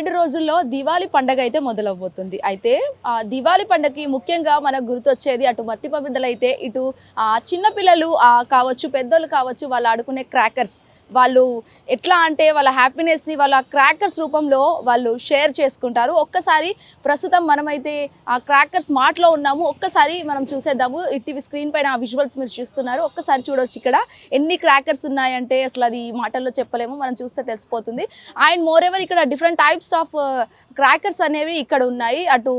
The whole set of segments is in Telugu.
రెండు రోజుల్లో దివాళీ పండగ అయితే మొదలవబోతుంది అయితే ఆ దివాళీ పండగకి ముఖ్యంగా మనకు గుర్తొచ్చేది అటు మట్టి పబిద్దలు అయితే ఇటు ఆ చిన్నపిల్లలు కావచ్చు పెద్దోళ్ళు కావచ్చు వాళ్ళు ఆడుకునే క్రాకర్స్. వాళ్ళు ఎట్లా అంటే వాళ్ళ హ్యాపీనెస్ని వాళ్ళ క్రాకర్స్ రూపంలో వాళ్ళు షేర్ చేసుకుంటారు. ఒక్కసారి ప్రస్తుతం మనమైతే ఆ క్రాకర్స్ మాటలో ఉన్నాము. ఒక్కసారి మనం చూసేద్దాము. ఈ టీవీ స్క్రీన్ పైన ఆ విజువల్స్ మీరు చూస్తున్నారు. ఒక్కసారి చూడవచ్చు ఇక్కడ. ఎన్ని క్రాకర్స్ ఉన్నాయంటే అసలు అది మాటల్లో చెప్పలేము. మనం చూస్తే తెలిసిపోతుంది. అండ్ మోర్ ఎవర్ ఇక్కడ డిఫరెంట్ టైప్స్ ఆఫ్ క్రాకర్స్ అనేవి ఇక్కడ ఉన్నాయి. అటు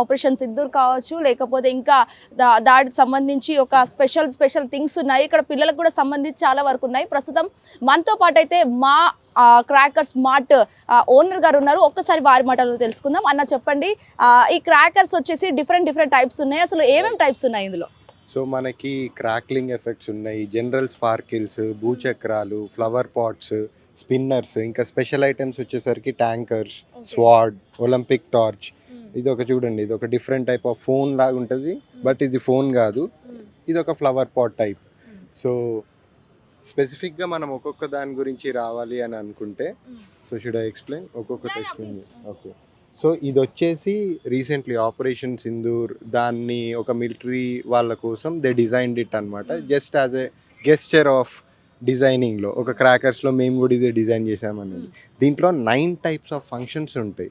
ఆపరేషన్ సిద్ధూర్ కావచ్చు లేకపోతే ఇంకా దా దాడికి సంబంధించి ఒక స్పెషల్ స్పెషల్ థింగ్స్ ఉన్నాయి. ఇక్కడ పిల్లలకు కూడా సంబంధించి చాలా వరకు ఉన్నాయి. ప్రస్తుతం మనతో పాటు అయితే మా క్రాకర్స్ మార్ట్ ఓనర్ గారు ఉన్నారు. ఒక్కసారి వారి మాటలు తెలుసుకుందాం. అన్న చెప్పండి ఈ క్రాకర్స్ వచ్చేసి డిఫరెంట్ డిఫరెంట్ టైప్స్ ఉన్నాయి. అసలు ఏమేమి టైప్స్ ఉన్నాయి ఇందులో? సో మనకి క్రాక్లింగ్ ఎఫెక్ట్స్ ఉన్నాయి. జనరల్ స్పార్కిల్స్ భూచక్రాలు ఫ్లవర్ పాట్స్ స్పిన్నర్స్ ఇంకా స్పెషల్ ఐటమ్స్ వచ్చేసరికి ట్యాంకర్స్ స్వాడ్ ఒలింపిక్ టార్చ్. ఇది ఒక చూడండి ఇది ఒక డిఫరెంట్ టైప్ ఆఫ్ ఫోన్ లాగా ఉంటుంది బట్ ఇది ఫోన్ కాదు. ఇది ఒక ఫ్లవర్ పాట్ టైప్. సో స్పెసిఫిక్గా మనం ఒక్కొక్క దాని గురించి రావాలి అని అనుకుంటే సో షుడ్ ఐ ఎక్స్ప్లెయిన్ ఒక్కొక్కటి ఎక్స్ప్లెయిన్ please. ఓకే సో ఇది వచ్చేసి రీసెంట్లీ ఆపరేషన్ సింధూర్ దాన్ని ఒక మిలిటరీ వాళ్ళ కోసం దే డిజైన్డ్ ఇట్ అనమాట just as a gesture of డిజైనింగ్లో ఒక క్రాకర్స్లో మేము కూడా ఇదే డిజైన్ చేసామన్నది దీంట్లో నైన్ టైప్స్ ఆఫ్ ఫంక్షన్స్ ఉంటాయి.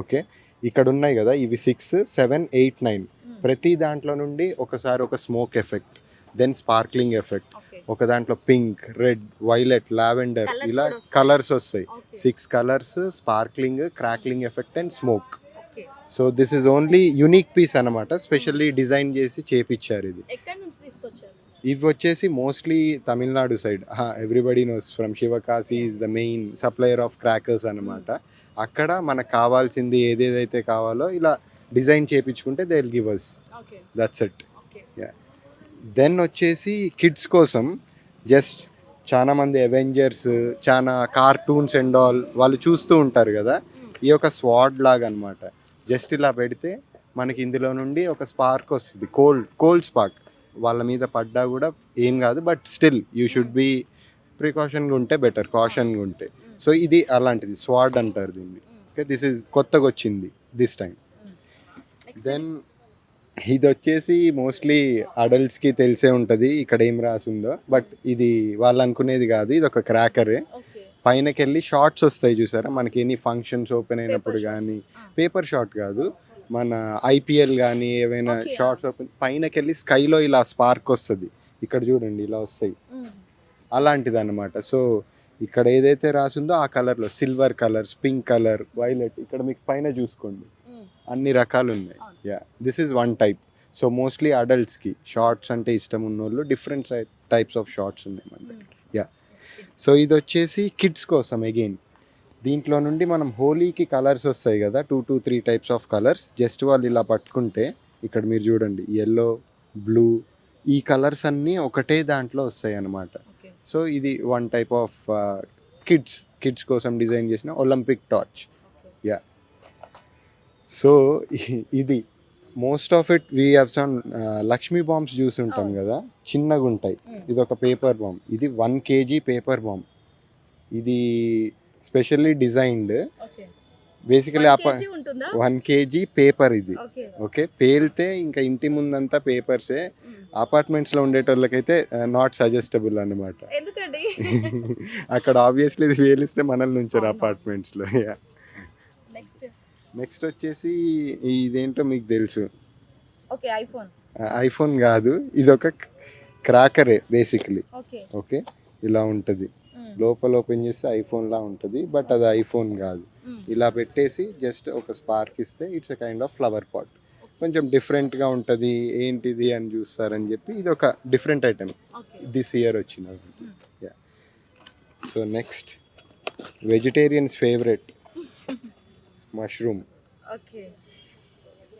ఓకే? ఇక్కడ ఉన్నాయి కదా ఇవి సిక్స్ సెవెన్ ఎయిట్ నైన్. ప్రతి దాంట్లో నుండి ఒకసారి ఒక smoke effect then sparkling effect. ఒక దాంట్లో పింక్ రెడ్ వైలెట్ లావెండర్ ఇలా. కలర్స్ వస్తాయి. Six colours sparkling crackling effect and smoke. So this is only unique piece అనమాట స్పెషల్లీ డిజైన్ చేసి చేపిచ్చారు ఇది. ఇవి వచ్చేసి mostly Tamil Nadu side everybody knows from Sivakasi is the main supplier of crackers అనమాట అక్కడ మనకు కావాల్సింది ఏదేదైతే కావాలో ఇలా design చేపించుకుంటే they will give us that's it then వచ్చేసి కిడ్స్ కోసం జస్ట్ చాలా మంది అవెంజర్స్ చాలా కార్టూన్స్ అండ్ ఆల్ వాళ్ళు చూస్తూ ఉంటారు కదా. ఈ యొక్క స్వాడ్ లాగా అనమాట జస్ట్ ఇలా పెడితే మనకి ఇందులో నుండి ఒక స్పార్క్ వస్తుంది. కోల్డ్ కోల్డ్ స్పార్క్ వాళ్ళ మీద పడ్డా కూడా ఏం కాదు but still you should be ప్రికాషన్గా ఉంటే బెటర్ కాషన్గా ఉంటే. సో ఇది అలాంటిది స్వాడ్ అంటారు దీన్ని. ఓకే దిస్ ఇస్ కొత్తగా వచ్చింది దిస్ టైం దెన్ ఇది వచ్చేసి మోస్ట్లీ అడల్ట్స్కి తెలిసే ఉంటుంది ఇక్కడ ఏం రాసిందో. బట్ ఇది వాళ్ళు అనుకునేది కాదు ఇది ఒక క్రాకరే ఓకే పైనకి వెళ్ళి షార్ట్స్ వస్తాయి చూసారా? మనకి ఎన్ని ఫంక్షన్స్ ఓపెన్ అయినప్పుడు. కానీ. పేపర్ షాట్ కాదు. మన ఐపీఎల్ కానీ ఏవైనా షార్ట్స్ ఓపెన్ పైనకి వెళ్ళి స్కైలో ఇలా స్పార్క్ వస్తుంది. ఇక్కడ చూడండి ఇలా వస్తాయి. అలాంటిది అనమాట సో ఇక్కడ ఏదైతే రాసిందో ఆ కలర్లో silver colours pink colour violet ఇక్కడ మీకు పైన చూసుకోండి. అన్ని రకాలు ఉన్నాయి. Yeah this is one type. So mostly అడల్ట్స్కి shots అంటే ఇష్టం ఉన్న వాళ్ళు డిఫరెంట్ టైప్స్ ఆఫ్ షార్ట్స్ ఉన్నాయి మన దగ్గర. యా. సో ఇది వచ్చేసి కిడ్స్ కోసం అగైన్. దీంట్లో నుండి మనం హోలీకి కలర్స్ వస్తాయి కదా two two three types of colours. Just వాళ్ళు ఇలా పట్టుకుంటే ఇక్కడ మీరు చూడండి ఎల్లో బ్లూ ఈ కలర్స్ అన్నీ ఒకటే దాంట్లో వస్తాయి అన్నమాట. సో ఇది one type of kids kids కోసం డిజైన్ చేసిన ఒలింపిక్ టార్చ్ యా సో ఇది most of it we have some Lakshmi bombs చూసి ఉంటాం. కదా చిన్నగా ఉంటాయి. ఇది ఒక పేపర్ బాంబ్ ఇది వన్ కేజీ పేపర్ బాంబ్ ఇది specially designed. Basically one kg paper ఇది. ఓకే. పేలితే ఇంకా ఇంటి ముందంతా పేపర్సే. అపార్ట్మెంట్స్లో ఉండేటోళ్ళకైతే నాట్ సజెస్టబుల్ అన్నమాట. ఎందుకండి? అక్కడ ఆబ్వియస్లీ ఇది వేలిస్తే మనల్ని ఉంచారు అవును. అపార్ట్మెంట్స్లో. నెక్స్ట్ వచ్చేసి ఇదేంటో మీకు తెలుసు. Okay iPhone. ఐఫోన్ కాదు. ఇది ఒక క్రాకరే బేసిక్లీ. ఓకే? ఇలా ఉంటుంది. లోపల ఓపెన్ చేస్తే ఐఫోన్ లా ఉంటుంది బట్ అది ఐఫోన్ కాదు. ఇలా పెట్టేసి జస్ట్ ఒక స్పార్క్ ఇస్తే it's a kind of flower pot. కొంచెం డిఫరెంట్గా ఉంటుంది ఏంటిది అని చూస్తారని చెప్పి ఇది ఒక డిఫరెంట్ ఐటమ్. దిస్ ఇయర్ వచ్చినది. Yeah so next vegetarians favourite mushroom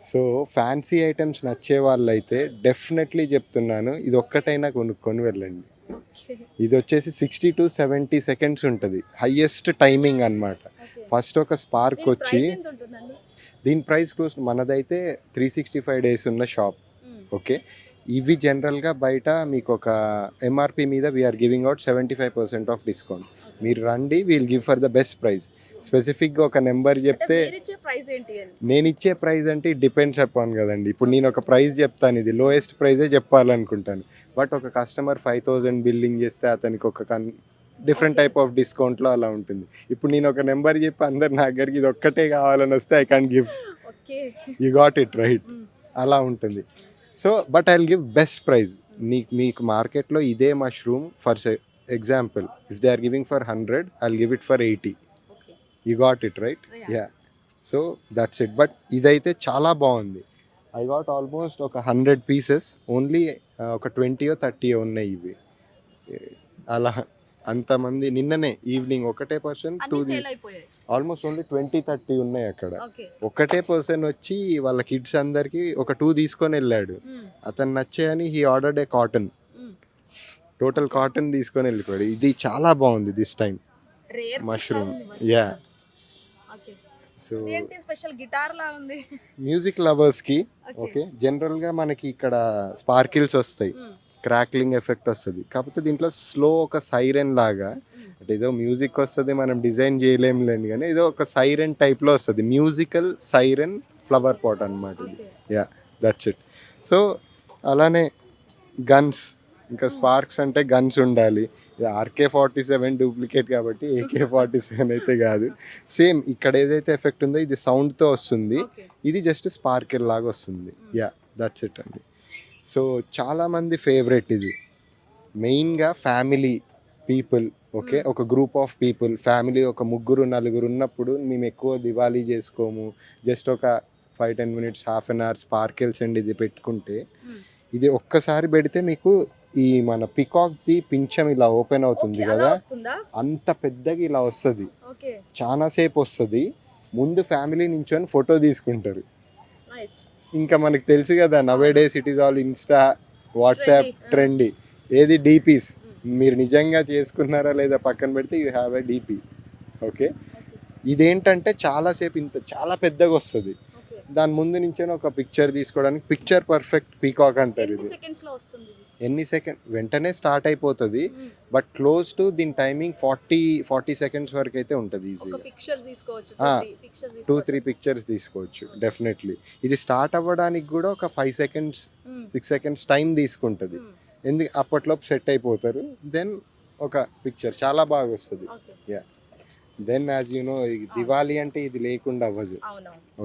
so fancy items నచ్చే వాళ్ళైతే డెఫినెట్లీ చెప్తున్నాను ఇది ఒక్కటైనా కొనుక్కొని వెళ్ళండి. ఇది వచ్చేసి సిక్స్టీ టు సెవెంటీ సెకండ్స్ ఉంటుంది. హయ్యెస్ట్ టైమింగ్ అన్నమాట. ఫస్ట్ ఒక స్పార్క్ వచ్చి దీని ప్రైస్ క్లోజ్ మనదైతే త్రీ సిక్స్టీ ఫైవ్ డేస్ ఉన్న షాప్ ఓకే ఇవి జనరల్గా బయట మీకు ఒక ఎంఆర్పి మీద we're giving out seventy five percent off discount మీరు రండి we'll give for the best price స్పెసిఫిక్గా ఒక నెంబర్ చెప్తే నేను ఇచ్చే ప్రైస్ అంటే డిపెండ్స్ అపాన్ కదండి. ఇప్పుడు నేను ఒక ప్రైస్ చెప్తాను ఇది లోయెస్ట్ ప్రైజే చెప్పాలనుకుంటాను. బట్ ఒక కస్టమర్ ఫైవ్ థౌజండ్ బిల్లింగ్ చేస్తే అతనికి ఒక కన్ డిఫరెంట్ టైప్ ఆఫ్ డిస్కౌంట్లో అలా ఉంటుంది. ఇప్పుడు నేను ఒక నెంబర్ చెప్పి అందరు నా దగ్గరికి ఇది ఒక్కటే కావాలని వస్తే I can give you got it right అలా ఉంటుంది. So but I give best price నీ మీకు మార్కెట్లో ఇదే mushroom for example if they are giving for hundred I give it for eighty you got it right yeah so that's it but ఇదైతే చాలా బాగుంది. ఐ గాట్ ఆల్మోస్ట్ ఒక హండ్రెడ్ పీసెస్ ఓన్లీ ఒక ట్వంటీయో థర్టీయో ఉన్నాయి ఇవి. అలా అంతమంది నిన్ననే ఈవినింగ్ ఒకటే person two almost only twenty thirty ఉన్నాయి అక్కడ. ఒకటే పర్సన్ వచ్చి వాళ్ళ కిడ్స్ అందరికి ఒక టూ తీసుకొని వెళ్ళాడు. అతను నచ్చాయని he ordered a cotton total cotton తీసుకొని వెళ్ళిపోయాడు. ఇది చాలా బాగుంది this time mushroom yeah so special guitar లా ఉంది? మ్యూజిక్ లవర్స్కి ఓకే? జనరల్గా మనకి ఇక్కడ స్పార్కిల్స్ వస్తాయి. క్రాక్లింగ్ ఎఫెక్ట్ వస్తుంది. కాకపోతే దీంట్లో స్లో ఒక సైరన్ లాగా అంటే ఏదో మ్యూజిక్ వస్తుంది మనం డిజైన్ చేయలేము లేని కానీ ఏదో ఒక సైరన్ టైప్లో వస్తుంది. మ్యూజికల్ సైరన్ ఫ్లవర్ పాట్ అనమాట ఇది. యా దట్స్ ఇట్ సో అలానే గన్స్ ఇంకా స్పార్క్స్ అంటే గన్స్ ఉండాలి. ఆర్కే ఫార్టీ సెవెన్ డూప్లికేట్ కాబట్టి ఏకే ఫార్టీ సెవెన్ అయితే కాదు. సేమ్ ఇక్కడ ఏదైతే ఎఫెక్ట్ ఉందో ఇది సౌండ్తో వస్తుంది. ఇది జస్ట్ స్పార్కిల్ లాగా వస్తుంది. యా దట్స్ ఇట్ అండి. సో చాలామంది ఫేవరెట్ ఇది. మెయిన్గా ఫ్యామిలీ పీపుల్ ఓకే. ఒక గ్రూప్ ఆఫ్ పీపుల్ ఫ్యామిలీ ఒక ముగ్గురు నలుగురు ఉన్నప్పుడు మేము ఎక్కువ దివాళీ చేసుకోము. జస్ట్ ఒక five ten minutes half an hour sparkles and ఇది పెట్టుకుంటే. ఇది ఒక్కసారి పెడితే మీకు ఈ మన పికాక్ది పింఛం ఇలా ఓపెన్ అవుతుంది కదా? అంత పెద్దగా ఇలా వస్తుంది. ఓకే చాలా సేపు వస్తుంది. ముందు ఫ్యామిలీ నించొని ఫోటో తీసుకుంటారు. ఇంకా మనకు తెలుసు కదా nowadays it is all Insta WhatsApp. Trendy ఏది డీపీస్ మీరు నిజంగా చేసుకున్నారా లేదా పక్కన పెడితే you have a DP okay ఇదేంటంటే చాలాసేపు ఇంత చాలా పెద్దగా వస్తుంది. దాని ముందు నుంచే ఒక పిక్చర్ తీసుకోవడానికి పిక్చర్ పర్ఫెక్ట్ పీకాక్ అంటారు ఇది. ఎన్ని సెకండ్ వెంటనే స్టార్ట్ అయిపోతుంది. బట్ క్లోజ్ టు దీని టైమింగ్ ఫార్టీ ఫార్టీ సెకండ్స్ వరకు అయితే ఉంటుంది ఈజీగా టూ త్రీ పిక్చర్స్ తీసుకోవచ్చు. డెఫినెట్లీ ఇది స్టార్ట్ అవ్వడానికి కూడా ఒక five seconds six seconds time తీసుకుంటుంది. ఎందుకు అప్పట్లోపు సెట్ అయిపోతారు దెన్ ఒక పిక్చర్ చాలా బాగా వస్తుంది. Okay then as you know Diwali అంటే ఇది లేకుండా అవ్వదు.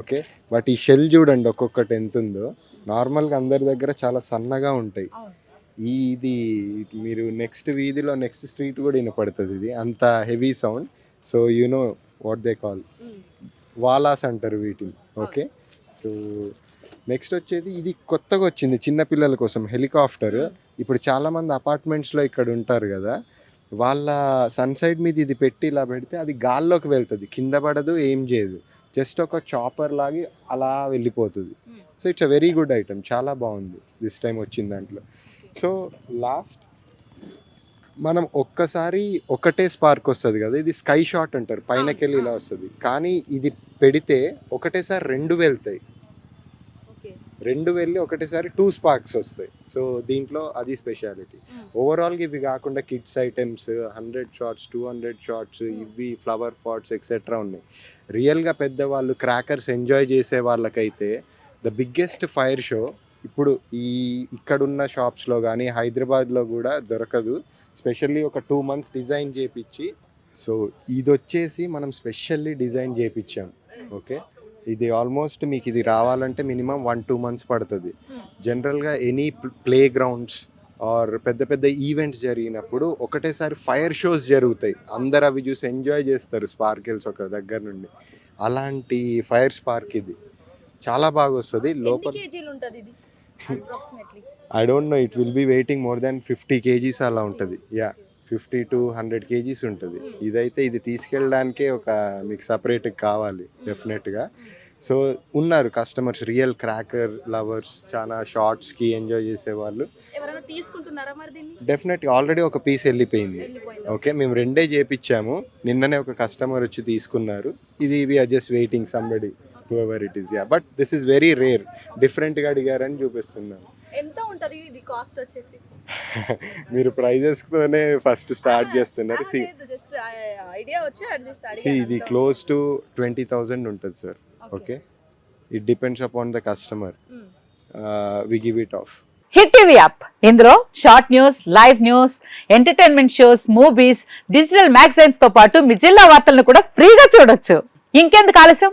ఓకే బట్ ఈ షెల్ చూడండి ఒక్కొక్కటి ఎంత ఉందో నార్మల్గా అందరి దగ్గర చాలా సన్నగా ఉంటాయి. ఈ ఇది మీరు నెక్స్ట్ వీధిలో నెక్స్ట్ స్ట్రీట్ కూడా వినపడుతుంది ఇది. అంత heavy sound so you know what they call. వాలాస్ అంటారు వీటిని. ఓకే సో నెక్స్ట్ వచ్చేది ఇది కొత్తగా వచ్చింది చిన్న పిల్లల కోసం హెలికాప్టర్ ఇప్పుడు చాలా మంది అపార్ట్మెంట్స్లో ఇక్కడ ఉంటారు కదా వాళ్ళ సన్ సైడ్ మీద ఇది పెట్టి ఇలా పెడితే అది గాల్లోకి వెళ్తుంది. కింద పడదు ఏం చేయదు. జస్ట్ ఒక చాపర్ లాగి అలా వెళ్ళిపోతుంది. So it's a very good item చాలా బాగుంది. దిస్ టైం వచ్చిన దాంట్లో. సో లాస్ట్ మనం ఒక్కసారి ఒకటే స్పార్క్ వస్తుంది కదా ఇది స్కై షాట్ అంటారు పైనకెళ్ళి ఇలా వస్తుంది. కానీ ఇది పెడితే ఒకటేసారి రెండు వెళ్తాయి. రెండు వెళ్ళి ఒకటేసారి టూ స్పార్క్స్ వస్తాయి. సో దీంట్లో అది స్పెషాలిటీ ఓవరాల్గా ఇవి కాకుండా kids items hundred shots two hundred shots ఇవి ఫ్లవర్ పాట్స్ ఎక్సెట్రా ఉన్నాయి. రియల్గా పెద్దవాళ్ళు క్రాకర్స్ ఎంజాయ్ చేసే వాళ్ళకైతే ద బిగ్గెస్ట్ ఫైర్ షో ఇప్పుడు ఈ ఇక్కడున్న షాప్స్లో కానీ హైదరాబాద్లో కూడా దొరకదు. స్పెషల్లీ ఒక టూ మంత్స్ డిజైన్ చేపించి సో ఇది వచ్చేసి మనం స్పెషల్లీ డిజైన్ చేపించాం ఓకే? ఇది ఆల్మోస్ట్ మీకు ఇది రావాలంటే మినిమం వన్ టూ మంత్స్ పడుతుంది. Hmm. జనరల్గా ఎనీ ప్లే గ్రౌండ్స్ ఆర్ పెద్ద పెద్ద ఈవెంట్స్ జరిగినప్పుడు ఒకటేసారి ఫైర్ షోస్ జరుగుతాయి. అందరు అవి చూసి ఎంజాయ్ చేస్తారు స్పార్కిల్స్ ఒక దగ్గర నుండి. అలాంటి ఫైర్ స్పార్క్ ఇది. చాలా బాగా వస్తుంది లోపల I don't know it will be weighting more than fifty kgs అలా ఉంటుంది. Yeah fifty to hundred kgs ఉంటుంది. ఇదైతే ఇది తీసుకెళ్ళడానికే ఒక మీకు సపరేట్ కావాలి డెఫినెట్గా సో ఉన్నారు కస్టమర్స్ రియల్ క్రాకర్ లవర్స్ చాలా షార్ట్స్కి ఎంజాయ్ చేసేవాళ్ళు. డెఫినెట్గా ఆల్రెడీ ఒక పీస్ వెళ్ళిపోయింది. వెళ్ళిపోయింది. ఓకే మేము రెండే చేపించాము నిన్ననే ఒక కస్టమర్ వచ్చి తీసుకున్నారు. ఇది we are just waiting somebody ever it is yeah but this is very rare డిఫరెంట్గా అడిగారని చూపిస్తున్నాను. ఎంత ఉంటది ఇది కాస్ట్ వచ్చేసి? మీరు ప్రైజెస్తోనే ఫస్ట్ స్టార్ట్ చేస్తున్నారు. సి జస్ట్ ఐడియా వచ్చి సి ఇది క్లోజ్ టు ట్వంటీ థౌజండ్ ఉంటుంది sir okay it depends upon the customer we give it off Hit TV app ఇందులో short news live news entertainment shows movies digital మ్యాగజైన్స్తో పాటు మీ జిల్లా వార్తలను కూడా ఫ్రీగా చూడొచ్చు. ఇంకెందుకు ఆలస్యం?